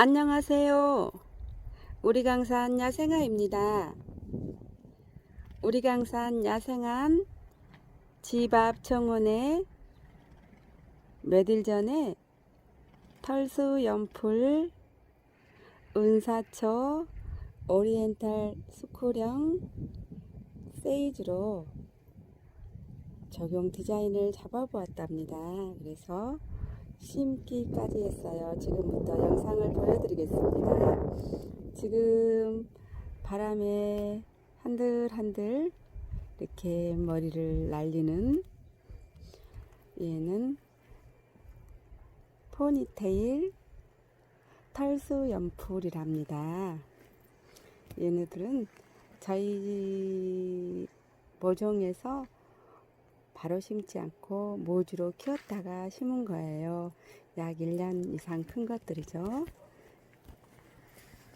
안녕하세요. 우리 강산 야생아입니다. 우리 강산 야생한 집 앞 정원에 며칠 전에 털수 연풀 은사초 오리엔탈 수쿠령 세이지로 적용 디자인을 잡아보았답니다. 그래서 심기까지 했어요. 지금부터 영상을 보여드리겠습니다. 지금 바람에 한들한들 이렇게 머리를 날리는 얘는 포니테일 털수 연풀이랍니다. 얘네들은 저희 모종에서 바로 심지 않고 모주로 키웠다가 심은 거예요. 약 1년 이상 큰 것들이죠.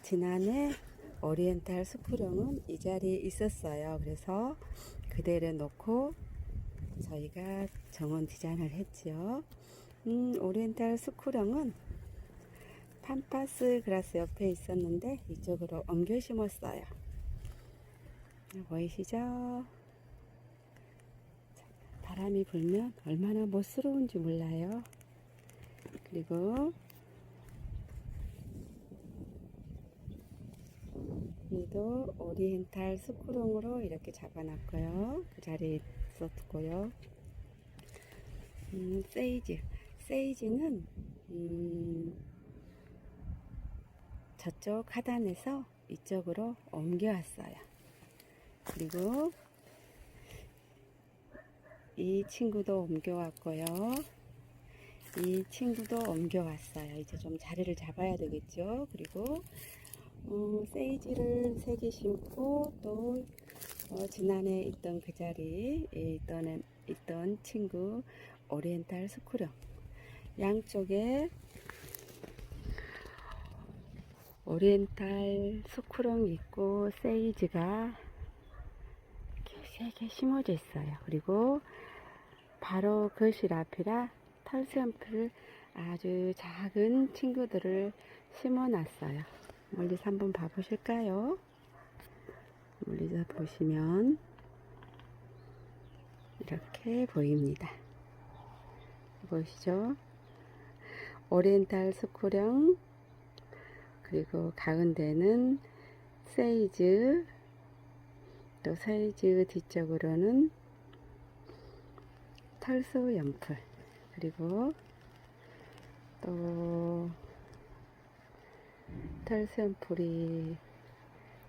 지난해 오리엔탈 수프령은 이 자리에 있었어요. 그래서 그대로 놓고 저희가 정원 디자인을 했지요. 음, 오리엔탈 수쿠령은 팜파스 그라스 옆에 있었는데 이쪽으로 옮겨 심었어요. 보이시죠? 바람이 불면 얼마나 멋스러운지 몰라요. 그리고 얘도 오리엔탈 스쿠롱으로 이렇게 잡아놨고요. 그 자리에 있었고요. 음, 세이지. 세이지는 음, 저쪽 하단에서 이쪽으로 옮겨왔어요. 그리고 이 친구도 옮겨왔고요. 이 친구도 옮겨왔어요. 이제 좀 자리를 잡아야 되겠죠. 그리고 어, 세이지를 세개 심고 또 어, 지난해 있던 그 자리에 있던, 있던 친구 오리엔탈 스쿠령 양쪽에 오리엔탈 스쿠령 있고 세이지가 세개 심어져 있어요. 그리고 바로 거실 앞이라 털샘플 아주 작은 친구들을 심어 놨어요. 멀리서 한번 봐보실까요? 멀리서 보시면 이렇게 보입니다. 보이시죠? 오리엔탈 스쿠령 그리고 가운데는 세이즈 또 세이즈 뒤쪽으로는 털수 연풀 그리고 또 털수 연풀이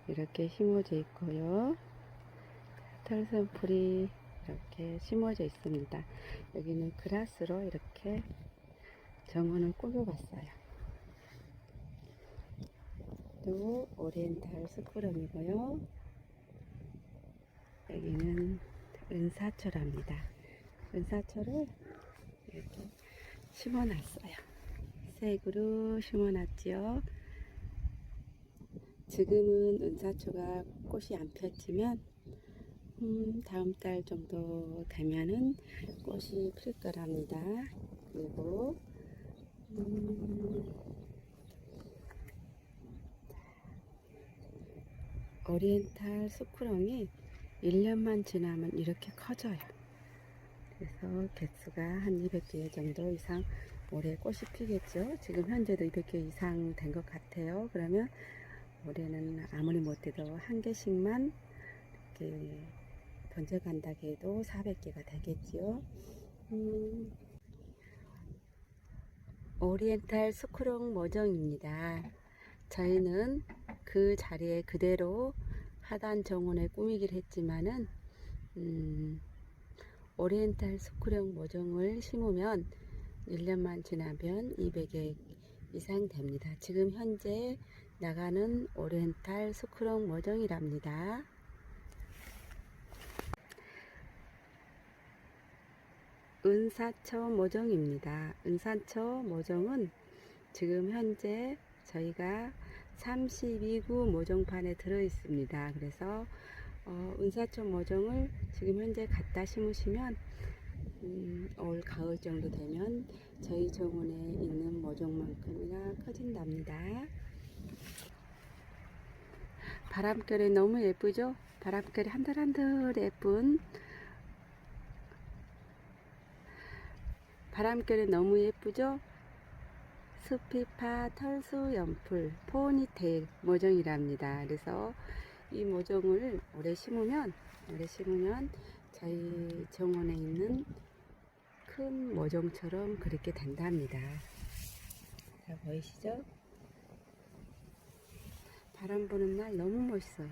이렇게 심어져 있고요. 털수 연풀이 이렇게 심어져 있습니다. 여기는 그라스로 이렇게 정원을 꾸며봤어요. 또 오리엔탈 스쿠럼이고요. 여기는 은사초랍니다. 은사초를 이렇게 심어놨어요. 색으로 심어놨지요. 지금은 은사초가 꽃이 안 폈지만 음, 다음 달 정도 되면은 꽃이 필 거랍니다. 그리고 음, 오리엔탈 수쿠렁이 1년만 지나면 이렇게 커져요. 그래서 개수가 한 200개 정도 이상 올해 꽃이 피겠죠. 지금 현재도 200개 이상 된 것 같아요. 그러면 올해는 아무리 못해도 한 개씩만 이렇게 번져간다고 해도 400개가 되겠지요. 음, 오리엔탈 스쿠롱 모종입니다. 저희는 그 자리에 그대로 하단 정원에 꾸미기를 했지만은 음, 오리엔탈 스쿠령 모종을 심으면 1년만 지나면 200개 이상 됩니다. 지금 현재 나가는 오리엔탈 스쿠령 모종이랍니다. 은사초 모종입니다. 은사초 모종은 지금 현재 저희가 32구 모종판에 들어 있습니다. 그래서 어, 은사초 모종을 지금 현재 갖다 심으시면 음, 올 가을 정도 되면 저희 정원에 있는 모종만큼이나 커진답니다. 바람결에 너무 예쁘죠? 바람결이 한들한들 예쁜 바람결에 너무 예쁘죠? 수피파 털수 연풀 포니테일 모종이랍니다. 그래서 이 모종을 오래 심으면 오래 심으면 저희 정원에 있는 큰 모종처럼 그렇게 된답니다. 자 보이시죠? 바람 부는 날 너무 멋있어요.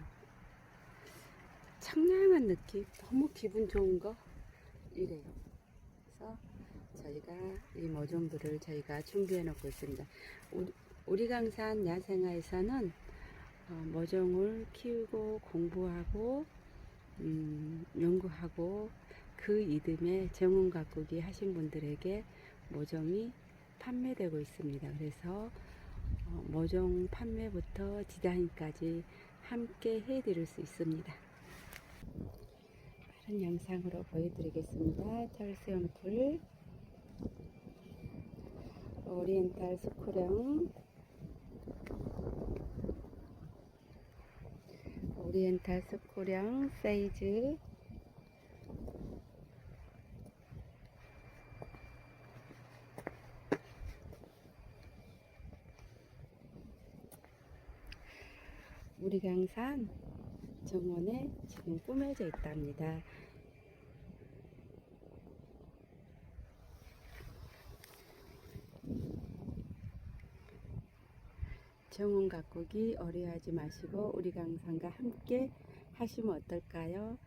청량한 느낌, 너무 기분 좋은 거 이래요. 그래서 저희가 이 모종들을 저희가 준비해 놓고 있습니다. 우리, 우리 강산 야생화에서는 어, 모종을 키우고 공부하고 음, 연구하고 그 이듬해 정원 가꾸기 하신 분들에게 모종이 판매되고 있습니다. 그래서 어, 모종 판매부터 디자인까지 함께 해드릴 수 있습니다. 다른 영상으로 보여드리겠습니다. 철수연풀 오리엔탈 수쿠령 오리엔탈 수쿠령 세이즈 우리 강산 정원에 지금 꾸며져 있답니다. 정원 가꾸기 어려하지 마시고 우리 강산과 함께 하시면 어떨까요?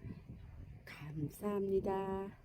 감사합니다.